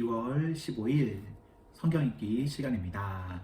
2월 15일 성경 읽기 시간입니다.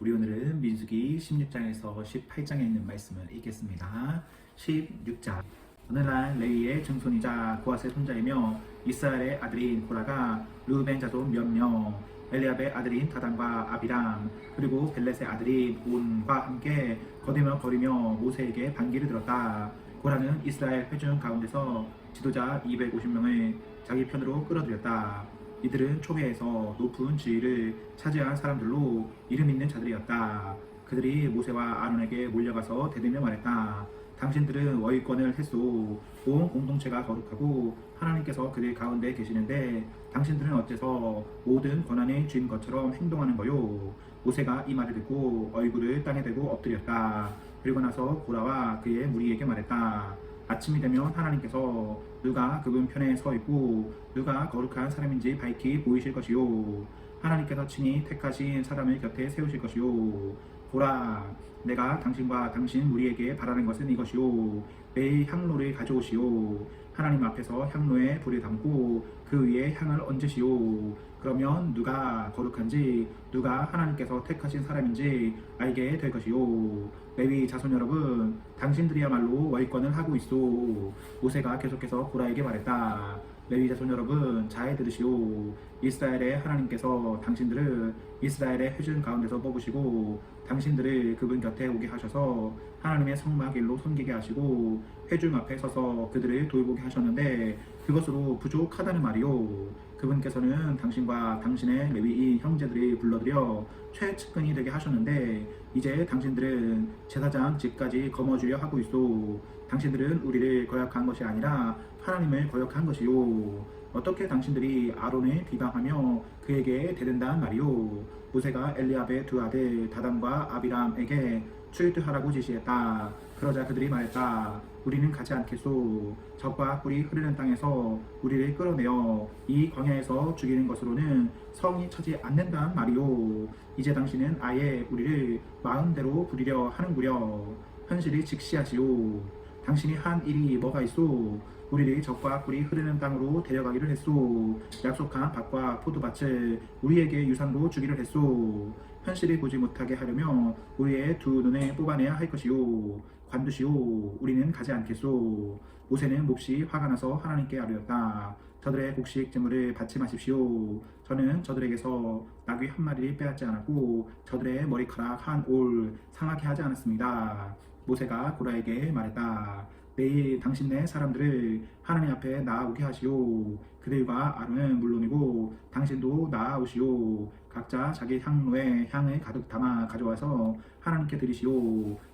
우리 오늘은 민수기 16장에서 18장에 있는 말씀을 읽겠습니다. 16장 오늘날 레위의 증손이자 고아스의 손자이며 이스라엘의 아들인 고라가 루벤 자손 몇명 엘리압의 아들인 다단과 아비람 그리고 벨렛의 아들인 온과 함께 거들며 거리며 모세에게 반기를 들었다. 고라는 이스라엘 회중 가운데서 지도자 250명을 자기 편으로 끌어들였다. 이들은 초회에서 높은 지위를 차지한 사람들로 이름 있는 자들이었다. 그들이 모세와 아론에게 몰려가서 대들며 말했다. 당신들은 워이권을 했소. 온 공동체가 거룩하고 하나님께서 그들 가운데 계시는데 당신들은 어째서 모든 권한의 주인 것처럼 행동하는 거요? 모세가 이 말을 듣고 얼굴을 땅에 대고 엎드렸다. 그리고 나서 고라와 그의 무리에게 말했다. 아침이 되면 하나님께서 누가 그분 편에 서 있고 누가 거룩한 사람인지 밝히 보이실 것이요. 하나님께서 친히 택하신 사람을 곁에 세우실 것이요. 보라, 내가 당신과 당신 무리에게 바라는 것은 이것이요. 매일 향로를 가져오시오. 하나님 앞에서 향로에 불을 담고 그 위에 향을 얹으시오. 그러면 누가 거룩한지 누가 하나님께서 택하신 사람인지 알게 될 것이요. 레위 자손 여러분, 당신들이야말로 월권을 하고 있소. 모세가 계속해서 고라에게 말했다. 레위 자손 여러분, 잘 들으시오. 이스라엘의 하나님께서 당신들을 이스라엘의 회중 가운데서 뽑으시고 당신들을 그분 곁에 오게 하셔서 하나님의 성막 일로 섬기게 하시고 회중 앞에 서서 그들을 돌보게 하셨는데 그것으로 부족하다는 말이요. 그분께서는 당신과 당신의 레위인 형제들이 불러들여 최측근이 되게 하셨는데 이제 당신들은 제사장 집까지 거머쥐려 하고 있소. 당신들은 우리를 거역한 것이 아니라 하나님을 거역한 것이요. 어떻게 당신들이 아론을 비방하며 그에게 대든다는 말이요. 모세가 엘리압의 두 아들 다단과 아비람에게 출두하라고 지시했다. 그러자 그들이 말했다. 우리는 가지 않겠소. 적과 꿀이 흐르는 땅에서 우리를 끌어내어 이 광야에서 죽이는 것으로는 성이 차지 않는다는 말이요. 이제 당신은 아예 우리를 마음대로 부리려 하는구려. 현실이 직시하시오. 당신이 한 일이 뭐가 있소? 우리를 적과 꿀이 흐르는 땅으로 데려가기를 했소. 약속한 밭과 포도밭을 우리에게 유산으로 주기를 했소. 현실이 보지 못하게 하려면 우리의 두 눈에 뽑아내야 할 것이요. 관두시오. 우리는 가지 않겠소. 모세는 몹시 화가 나서 하나님께 아뢰었다. 저들의 곡식 제물을 받지 마십시오. 저는 저들에게서 나귀 한 마리를 빼앗지 않았고 저들의 머리카락 한 올 상하게 하지 않았습니다. 모세가 고라에게 말했다. 내일 당신네 사람들을 하나님 앞에 나아오게 하시오. 그들과 아론은 물론이고 당신도 나아오시오. 각자 자기 향로에 향을 가득 담아 가져와서 하나님께 드리시오.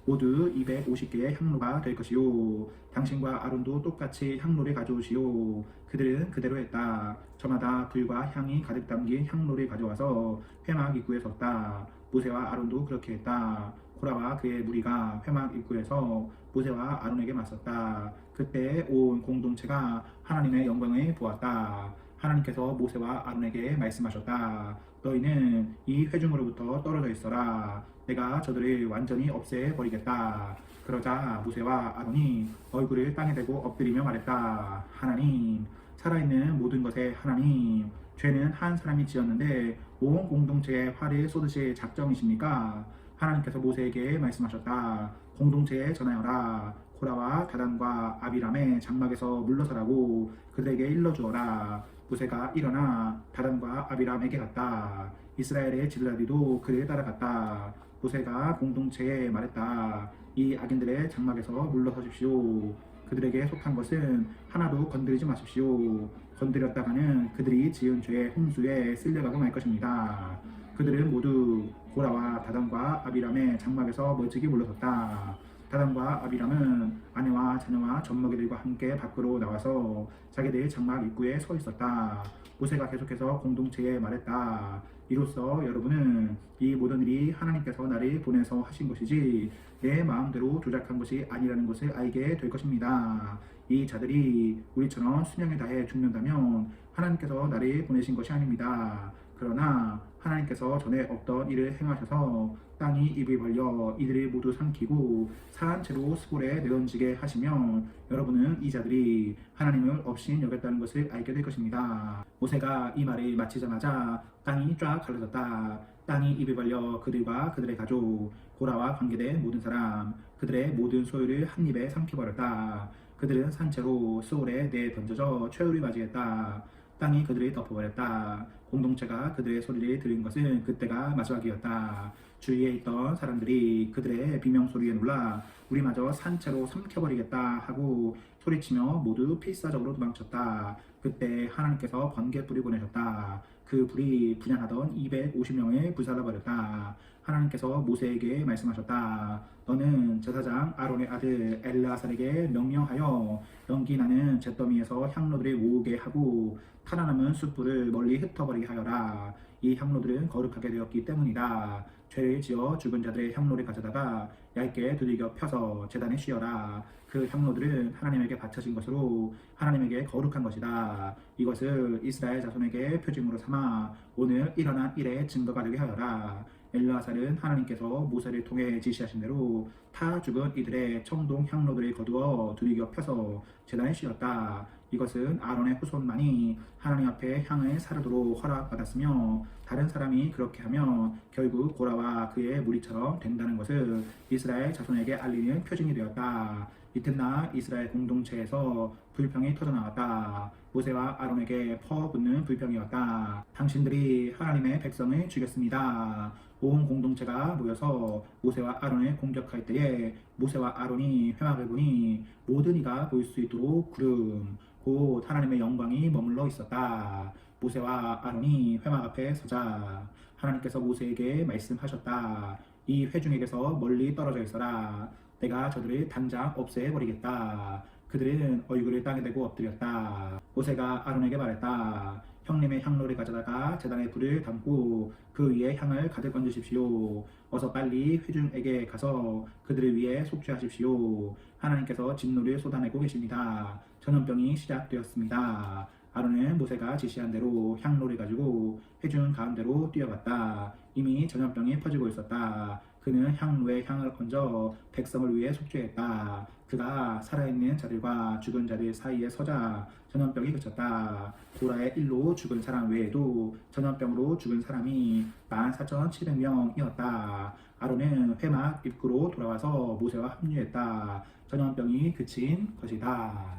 모두 250개의 향로가 될 것이요. 당신과 아론도 똑같이 향로를 가져오시오. 그들은 그대로 했다. 저마다 불과 향이 가득 담긴 향로를 가져와서 회막 입구에 섰다. 모세와 아론도 그렇게 했다. 고라와 그의 무리가 회막 입구에서 모세와 아론에게 맞섰다. 그때 온 공동체가 하나님의 영광을 보았다. 하나님께서 모세와 아론에게 말씀하셨다. 너희는 이 회중으로부터 떨어져 있어라. 내가 저들을 완전히 없애버리겠다. 그러자 모세와 아론이 얼굴을 땅에 대고 엎드리며 말했다. 하나님, 살아있는 모든 것의 하나님, 죄는 한 사람이 지었는데 온 공동체에 화를 쏟으실 작정이십니까? 하나님께서 모세에게 말씀하셨다. 공동체에 전하여라. 코라와 다단과 아비람의 장막에서 물러서라고 그들에게 일러주어라. 모세가 일어나 다단과 아비람에게 갔다. 이스라엘의 지도자들도 그를 따라갔다. 모세가 공동체에 말했다. 이 악인들의 장막에서 물러서십시오. 그들에게 속한 것은 하나도 건드리지 마십시오. 건드렸다가는 그들이 지은 죄의 홍수에 쓸려가고 말 것입니다. 그들은 모두 고라와 다단과 아비람의 장막에서 멀찍이 물러섰다. 다단과 아비람은 아내와 자녀와 젖먹이들과 함께 밖으로 나와서 자기들 장막 입구에 서 있었다. 모세가 계속해서 공동체에 말했다. 이로써 여러분은 이 모든 일이 하나님께서 나를 보내서 하신 것이지 내 마음대로 조작한 것이 아니라는 것을 알게 될 것입니다. 이 자들이 우리처럼 순양에 다해 죽는다면 하나님께서 나를 보내신 것이 아닙니다. 그러나 하나님께서 전에 없던 일을 행하셔서 땅이 입을 벌려 이들을 모두 삼키고 사한 채로 수골에 내던지게 하시면 여러분은 이 자들이 하나님을 없인 여겼다는 것을 알게 될 것입니다. 모세가 이 말을 마치자마자 땅이 쫙 갈라졌다. 땅이 입을 벌려 그들과 그들의 가족, 고라와 관계된 모든 사람, 그들의 모든 소유를 한 입에 삼켜버렸다. 그들은 산채로 수월에 내 던져져 최후를 맞이했다. 땅이 그들을 덮어버렸다. 공동체가 그들의 소리를 들은 것은 그때가 마지막이었다. 주위에 있던 사람들이 그들의 비명 소리에 놀라 우리마저 산채로 삼켜버리겠다 하고 소리치며 모두 필사적으로 도망쳤다. 그때 하나님께서 번개불이 보내셨다. 그 불이 분양하던 250명을 불살라버렸다. 하나님께서 모세에게 말씀하셨다. 너는 제사장 아론의 아들 엘라살에게 명령하여 연기 나는 잿더미에서 향로들을 모으게 하고 타나남은 숯불을 멀리 흩어버리게 하여라. 이 향로들은 거룩하게 되었기 때문이다. 죄를 지어 죽은 자들의 향로를 가져다가 얇게 두들겨 펴서 재단에 씌어라. 그 향로들은 하나님에게 바쳐진 것으로 하나님에게 거룩한 것이다. 이것을 이스라엘 자손에게 표징으로 삼아 오늘 일어난 일의 증거가 되게 하여라. 엘르아살은 하나님께서 모세를 통해 지시하신 대로 타 죽은 이들의 청동 향로들을 거두어 두들겨 펴서 재단에 씌었다. 이것은 아론의 후손만이 하나님 앞에 향을 사르도록 허락받았으며 다른 사람이 그렇게 하면 결국 고라와 그의 무리처럼 된다는 것을 이스라엘 자손에게 알리는 표징이 되었다. 이튿날 이스라엘 공동체에서 불평이 터져나왔다. 모세와 아론에게 퍼붓는 불평이었다. 당신들이 하나님의 백성을 죽였습니다. 온 공동체가 모여서 모세와 아론을 공격할 때에 모세와 아론이 회막을 보니 모든 이가 볼 수 있도록 구름 곧 하나님의 영광이 머물러 있었다. 모세와 아론이 회막 앞에 서자 하나님께서 모세에게 말씀하셨다. 이 회중에게서 멀리 떨어져 있어라. 내가 저들을 당장 없애버리겠다. 그들은 얼굴을 땅에 대고 엎드렸다. 모세가 아론에게 말했다. 형님의 향로를 가져다가 재단에 불을 담고 그 위에 향을 가득 얹으십시오. 어서 빨리 회중에게 가서 그들을 위해 속죄하십시오. 하나님께서 진노를 쏟아내고 계십니다. 전염병이 시작되었습니다. 아론은 모세가 지시한 대로 향로를 가지고 회중 가운데로 뛰어갔다. 이미 전염병이 퍼지고 있었다. 그는 향로에 향을 얹어 백성을 위해 속죄했다. 그가 살아있는 자들과 죽은 자들 사이에 서자 전염병이 그쳤다. 고라의 일로 죽은 사람 외에도 전염병으로 죽은 사람이 14,700명이었다. 아론은 회막 입구로 돌아와서 모세와 합류했다. 전염병이 그친 것이다.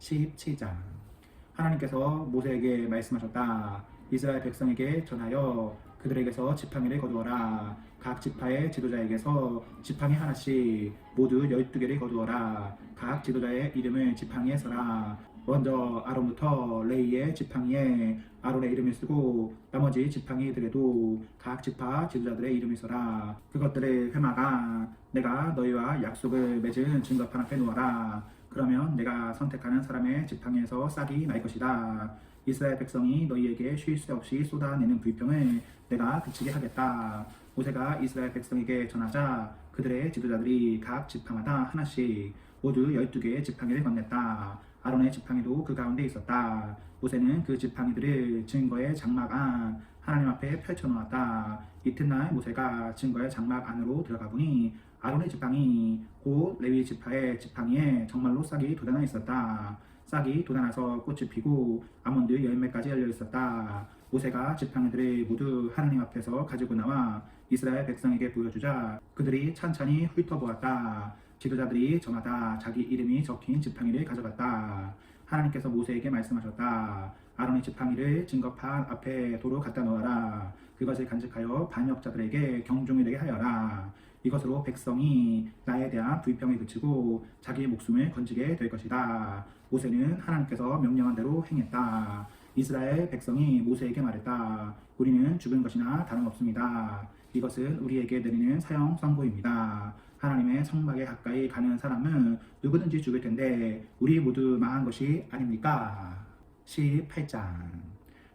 17장 하나님께서 모세에게 말씀하셨다. 이스라엘 백성에게 전하여 그들에게서 지팡이를 거두어라. 각 지파의 지도자에게서 지팡이 하나씩 모두 열두 개를 거두어라. 각 지도자의 이름을 지팡이에 써라. 먼저 아론부터 레이의 지팡이에 아론의 이름을 쓰고 나머지 지팡이들에도 각 지파 지도자들의 이름을 써라. 그것들을 회마가 내가 너희와 약속을 맺은 증거판 앞에 놓아라. 그러면 내가 선택하는 사람의 지팡이에서 싹이 날 것이다. 이스라엘 백성이 너희에게 쉴 새 없이 쏟아내는 불평을 내가 그치게 하겠다. 모세가 이스라엘 백성에게 전하자 그들의 지도자들이 각 지팡마다 하나씩 모두 12개의 지팡이를 건넸다. 아론의 지팡이도 그 가운데 있었다. 모세는 그 지팡이들을 증거의 장막 안 하나님 앞에 펼쳐놓았다. 이튿날 모세가 증거의 장막 안으로 들어가 보니 아론의 지팡이 곧 레위 지파의 지팡이에 정말로 싹이 돋아나 있었다. 싹이 돋아나서 꽃이 피고 아몬드 열매까지 열려 있었다. 모세가 지팡이들을 모두 하나님 앞에서 가지고 나와 이스라엘 백성에게 보여주자 그들이 찬찬히 훑어보았다. 지도자들이 저마다 자기 이름이 적힌 지팡이를 가져갔다. 하나님께서 모세에게 말씀하셨다. 아론의 지팡이를 증거판 앞에 도로 갖다 놓아라. 그것을 간직하여 반역자들에게 경종이 되게 하여라. 이것으로 백성이 나에 대한 불평이 그치고 자기 목숨을 건지게 될 것이다. 모세는 하나님께서 명령한 대로 행했다. 이스라엘 백성이 모세에게 말했다. 우리는 죽은 것이나 다름없습니다. 이것은 우리에게 내리는 사형 선고입니다. 하나님의 성막에 가까이 가는 사람은 누구든지 죽을 텐데 우리 모두 망한 것이 아닙니까? 18장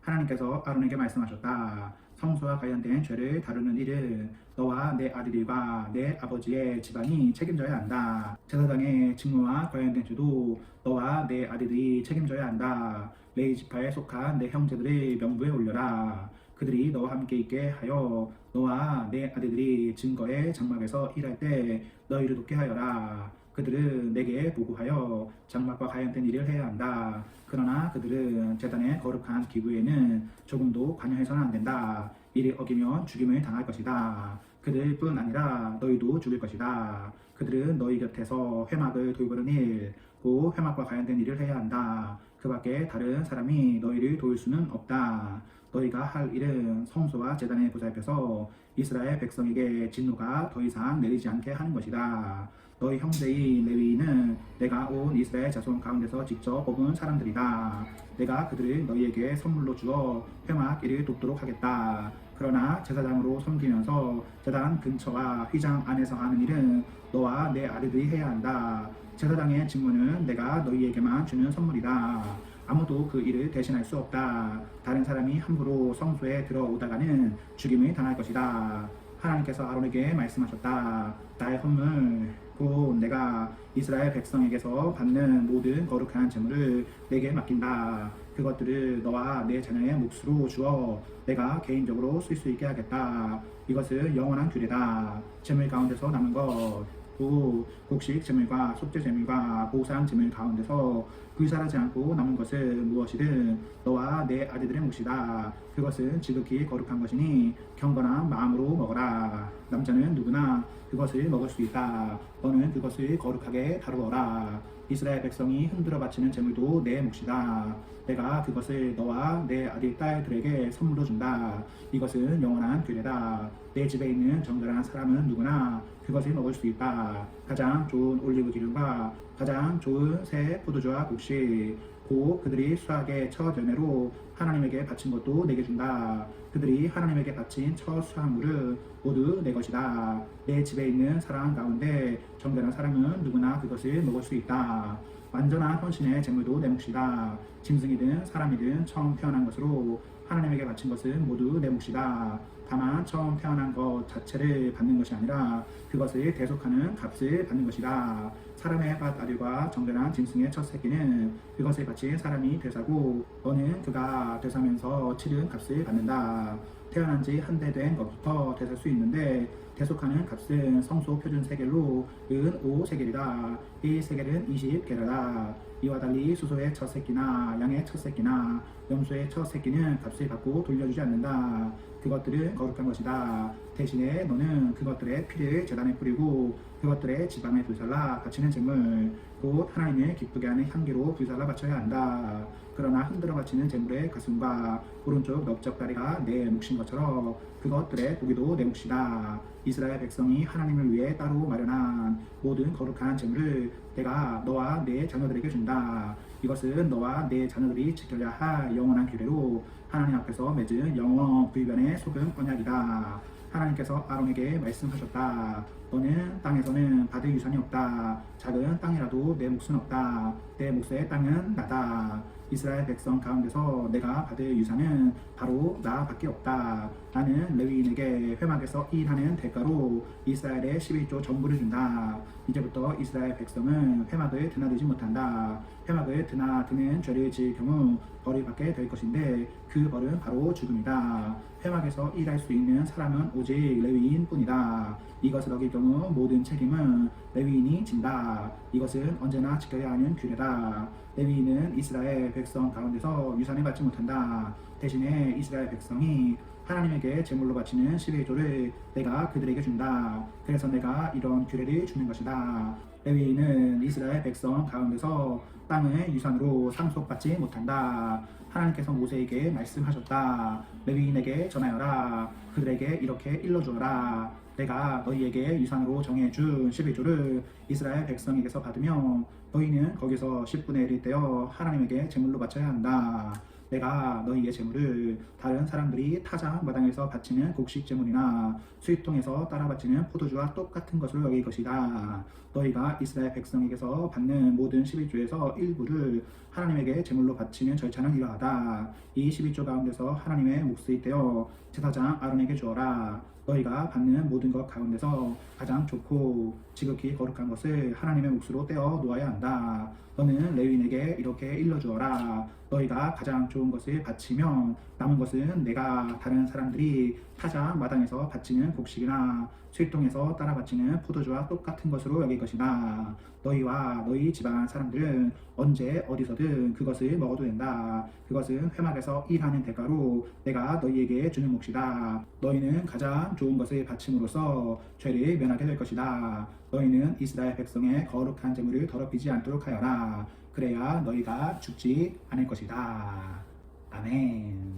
하나님께서 아론에게 말씀하셨다. 성소와 관련된 죄를 다루는 일은 너와 내 아들들과 내 아버지의 집안이 책임져야 한다. 제사장의 직무와 관련된 죄도 너와 내 아들들이 책임져야 한다. 레이 지파에 속한 내 형제들의 명부에 올려라. 그들이 너와 함께 있게 하여 너와 내 아들들이 증거의 장막에서 일할 때 너희를 돕게 하여라. 그들은 내게 보고하여 장막과 관련된 일을 해야 한다. 그러나 그들은 재단의 거룩한 기구에는 조금도 관여해서는 안 된다. 이를 어기면 죽임을 당할 것이다. 그들뿐 아니라 너희도 죽을 것이다. 그들은 너희 곁에서 회막을 돌보는 일, 곧 회막과 관련된 일을 해야 한다. 그 밖에 다른 사람이 너희를 도울 수는 없다. 너희가 할 일은 성소와 재단에 보살펴서 이스라엘 백성에게 진노가 더 이상 내리지 않게 하는 것이다. 너희 형제인 레위인은 내가 온 이스라엘 자손 가운데서 직접 뽑은 사람들이다. 내가 그들을 너희에게 선물로 주어 회막 일을 돕도록 하겠다. 그러나 제사장으로 섬기면서 제단 근처와 휘장 안에서 하는 일은 너와 내 아들들이 해야 한다. 제사장의 직무는 내가 너희에게만 주는 선물이다. 아무도 그 일을 대신할 수 없다. 다른 사람이 함부로 성소에 들어오다가는 죽임을 당할 것이다. 하나님께서 아론에게 말씀하셨다. 나의 헌물, 곧 내가 이스라엘 백성에게서 받는 모든 거룩한 재물을 내게 맡긴다. 그것들을 너와 내 자녀의 몫으로 주어 내가 개인적으로 쓸 수 있게 하겠다. 이것은 영원한 규례다. 재물 가운데서 남은 것, 또 곡식 재물과 속죄 재물과 보상 재물 가운데서 불살하지 않고 남은 것은 무엇이든 너와 내 아들들의 몫이다. 그것은 지극히 거룩한 것이니 경건한 마음으로 먹어라. 남자는 누구나 그것을 먹을 수 있다. 너는 그것을 거룩하게 다루어라. 이스라엘 백성이 흔들어 바치는 재물도 내 몫이다. 내가 그것을 너와 내 아들 딸들에게 선물로 준다. 이것은 영원한 규례다. 내 집에 있는 정결한 사람은 누구나 그것을 먹을 수 있다. 가장 좋은 올리브 기름과 가장 좋은 새 포도주와 곡식 곧 그들이 수학의 첫 열매로 하나님에게 바친 것도 내게 준다. 그들이 하나님에게 바친 첫 수확물은 모두 내 것이다. 내 집에 있는 사람 가운데 정결한 사람은 누구나 그것을 먹을 수 있다. 완전한 헌신의 재물도 내 몫이다. 짐승이든 사람이든 처음 태어난 것으로 하나님에게 바친 것은 모두 내 몫이다. 다만 처음 태어난 것 자체를 받는 것이 아니라 그것을 대속하는 값을 받는 것이다. 사람의 밭 아들과 정결한 짐승의 첫 새끼는 그것을 바친 사람이 되사고 너는 그가 되사면서 치른 값을 받는다. 태어난 지 한 대 된 것부터 되살 수 있는데 대속하는 값은 성소 표준 세겔로 은 5세겔이다. 이 세겔은 20게라다. 이와 달리 수소의 첫 새끼나 양의 첫 새끼나 염소의 첫 새끼는 값을 받고 돌려주지 않는다. 그것들은 거룩한 것이다. 대신에 너는 그것들의 피를 재단에 뿌리고 그것들의 지방에 불살라 바치는 재물 곧 하나님을 기쁘게 하는 향기로 불살라 바쳐야 한다. 그러나 흔들어 바치는 재물의 가슴과 오른쪽 넓적 다리가 내 몫인 것처럼 그것들의 고기도 내 몫이다. 이스라엘 백성이 하나님을 위해 따로 마련한 모든 거룩한 재물을 내가 너와 내 자녀들에게 준다. 이것은 너와 내 자녀들이 지켜야 할 영원한 규례로 하나님 앞에서 맺은 영원 불변의 소금 언약이다. 하나님께서 아론에게 말씀하셨다. 너는 땅에서는 받을 유산이 없다. 작은 땅이라도 내 몫은 없다. 내 몫의 땅은 나다. 이스라엘 백성 가운데서 내가 받을 유산은 바로 나밖에 없다. 나는 레위인에게 회막에서 일하는 대가로 이스라엘의 11조 전부를 준다. 이제부터 이스라엘 백성은 회막을 드나들지 못한다. 회막을 드나드는 죄를 지을 경우 벌을 받게 될 것인데 그 벌은 바로 죽음이다. 회막에서 일할 수 있는 사람은 오직 레위인뿐이다. 이것을 어길 경우 모든 책임은 레위인이 진다. 이것은 언제나 지켜야 하는 규례다. 레위인은 이스라엘 백성 가운데서 유산을 받지 못한다. 대신에 이스라엘 백성이 하나님에게 제물로 바치는 11조를 내가 그들에게 준다. 그래서 내가 이런 규례를 주는 것이다. 레위인은 이스라엘 백성 가운데서 땅을 유산으로 상속받지 못한다. 하나님께서 모세에게 말씀하셨다. 레위인에게 전하여라. 그들에게 이렇게 일러주어라. 내가 너희에게 유산으로 정해준 11조를 이스라엘 백성에게서 받으면 너희는 거기서 10분의 1을 떼어 하나님에게 제물로 바쳐야 한다. 내가 너희의 제물을 다른 사람들이 타작 마당에서 바치는 곡식 제물이나 수입통에서 따라 바치는 포도주와 똑같은 것으로 여길 것이다. 너희가 이스라엘 백성에게서 받는 모든 11조에서 일부를 하나님에게 제물로 바치는 절차는 이러하다. 이 11조 가운데서 하나님의 몫이 되어 제사장 아론에게 주어라. 너희가 받는 모든 것 가운데서 가장 좋고 지극히 거룩한 것을 하나님의 몫으로 떼어 놓아야 한다. 너는 레위인에게 이렇게 일러주어라. 너희가 가장 좋은 것을 바치면 남은 것은 내가 다른 사람들이 타자 마당에서 바치는 곡식이나 쇠통에서 따라 바치는 포도주와 똑같은 것으로 여길 것이다. 너희와 너희 집안 사람들은 언제 어디서든 그것을 먹어도 된다. 그것은 회막에서 일하는 대가로 내가 너희에게 주는 몫이다. 너희는 가장 좋은 것을 바침으로써 죄를 면하게 될 것이다. 너희는 이스라엘 백성의 거룩한 재물을 더럽히지 않도록 하여라. 그래야 너희가 죽지 않을 것이다. 아멘.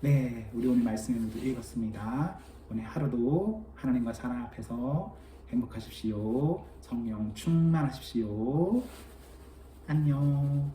네, 우리 오늘 말씀을 읽었습니다. 오늘 하루도 하나님과 사랑 앞에서 행복하십시오. 성령 충만하십시오. 안녕.